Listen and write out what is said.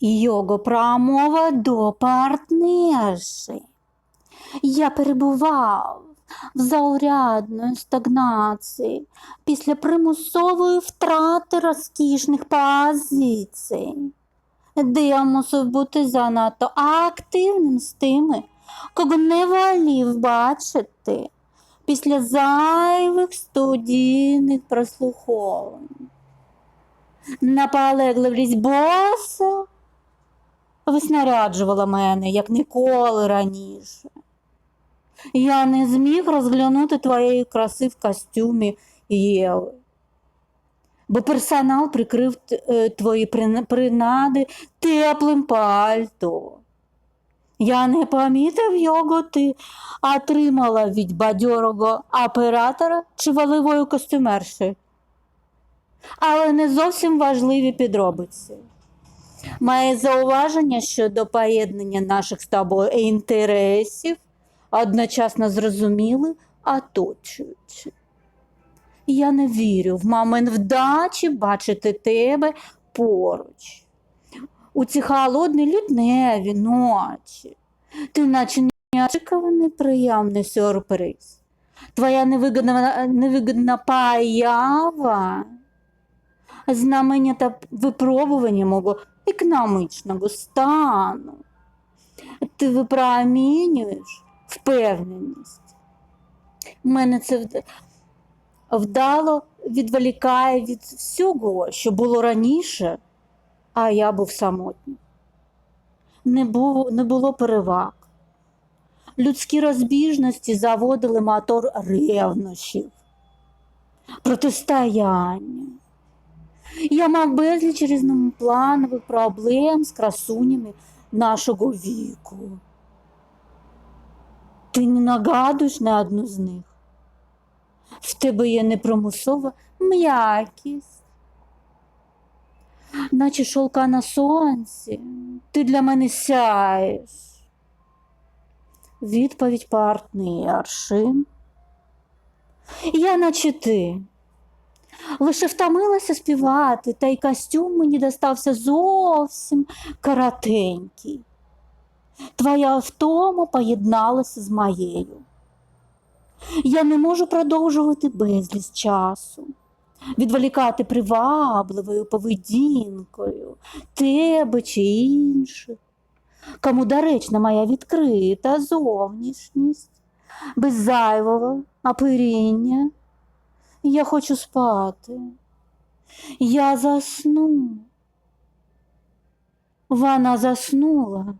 його промова до партнерші. Я перебував в заурядної стагнації після примусової втрати розкішних позицій, де я мусив бути занадто активним з тими, кого не волів бачити після зайвих студійних прослуховувань. Наполегливість боса виснаряджувала мене, як ніколи раніше. Я не зміг розглянути твоєї краси в костюмі Єви, бо персонал прикрив е, твої принади теплим пальто. Я не помітив його, ти отримала від бадьорого оператора чи волевої костюмерші. Але не зовсім важливі підробиці. Моє зауваження щодо поєднання наших з тобою інтересів одночасно зрозуміли, оточуючи. Я не вірю в момент вдачі бачити тебе поруч. У ці холодні лютневі ночі. Ти наче неочікуваний приємний сюрприз. Твоя невигідна, невигідна поява знаменита випробування мого економічного стану. Ти випромінюєш впевненість. Мене це вдало відволікає від всього, що було раніше, а я був самотній. Не було, не було переваг. Людські розбіжності заводили мотор ревнощів, протистояння. Я мав безліч різнопланових проблем з красунями нашого віку. Ти не нагадуєш на одну з них. В тебе є непримусова м'якість, наче шовка на сонці, ти для мене сяєш. Відповідь партнерши. Я наче ти. Лише втомилася співати, та й костюм мені достався зовсім коротенький. Твоя втома поєдналася з моєю. Я не можу продовжувати безліч часу, відволікати привабливою поведінкою тебе чи інших. Кому доречна моя відкрита зовнішність, без зайвого оперіння. Я хочу спати. Я засну. Вона заснула.